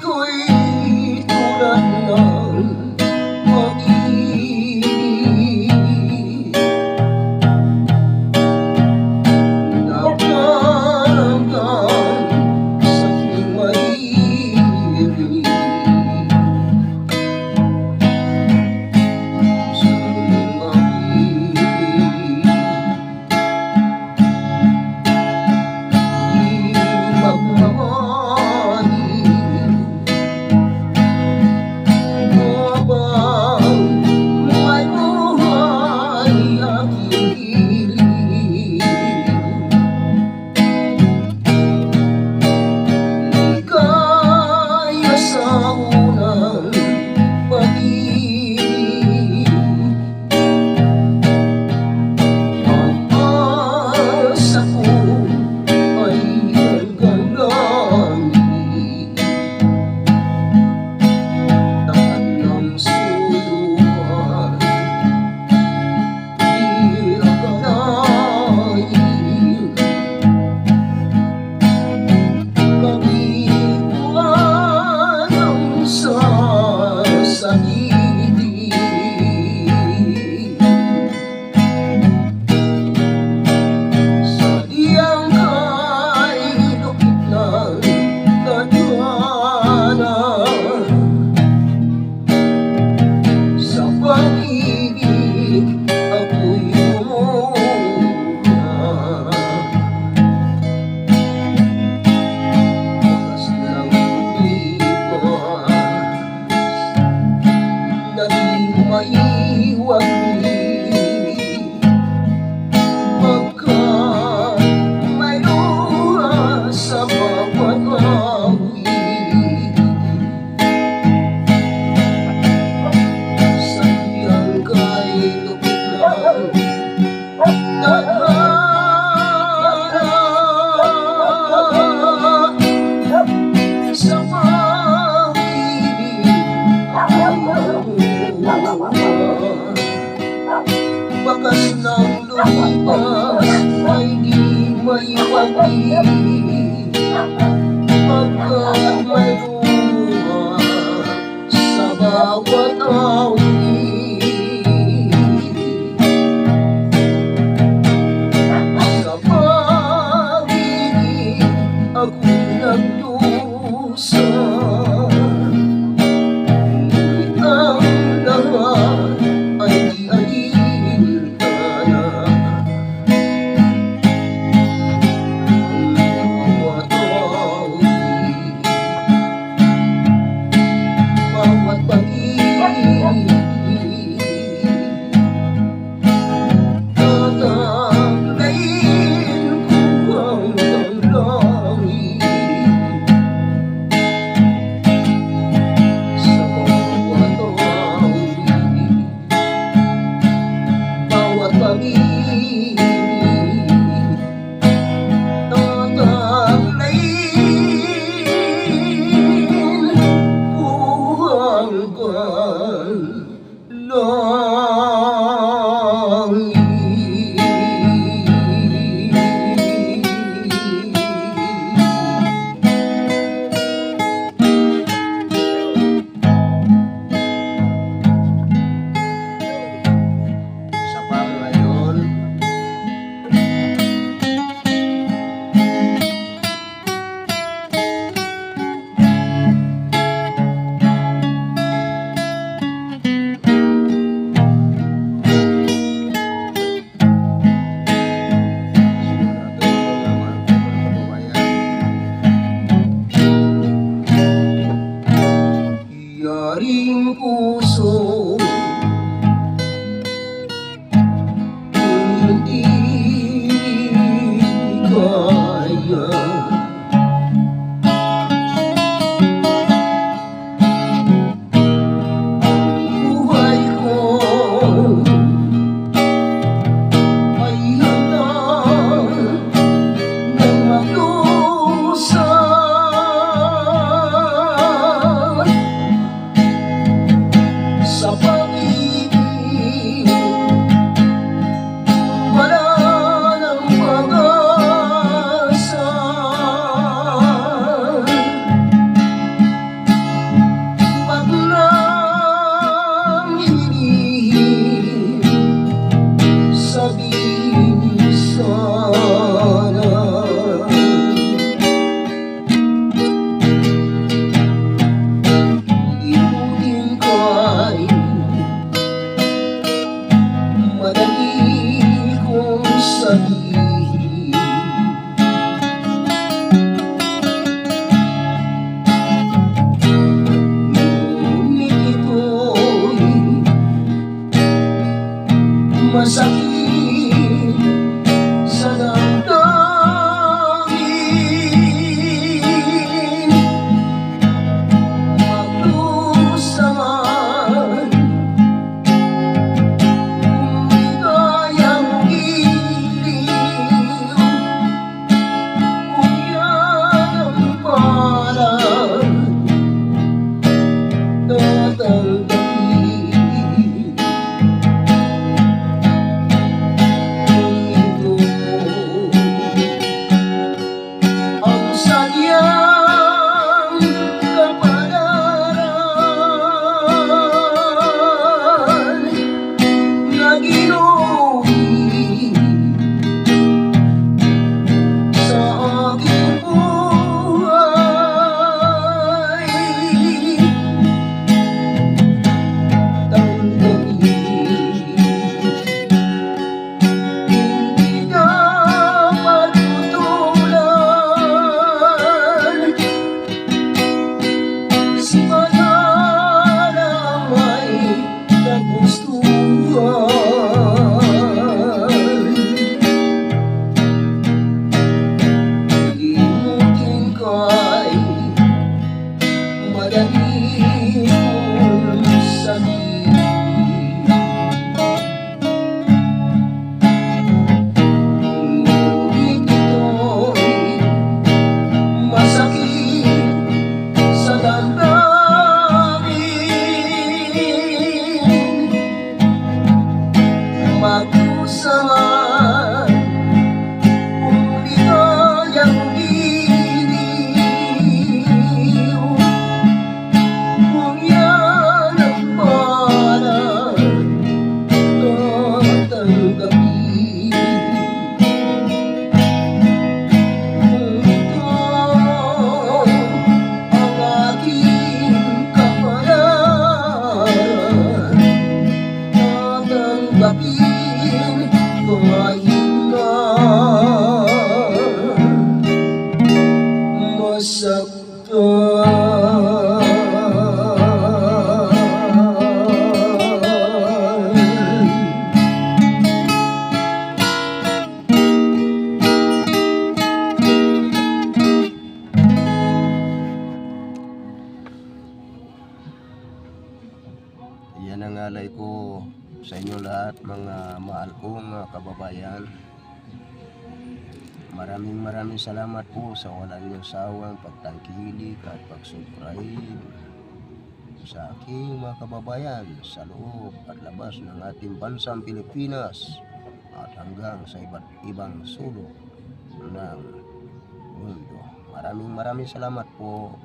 queen. kita ay di may wagi Pagka may luha sa bawat awit masakit 歌 sa inyo lahat mga mahal kong kababayan. Maraming maraming salamat po sa walang niyong sawang pagtangkilik at pag-subscribe sa aking mga kababayan sa loob at labas ng ating bansang Pilipinas at hanggang sa iba't ibang sulok ng mundo. Maraming maraming salamat po.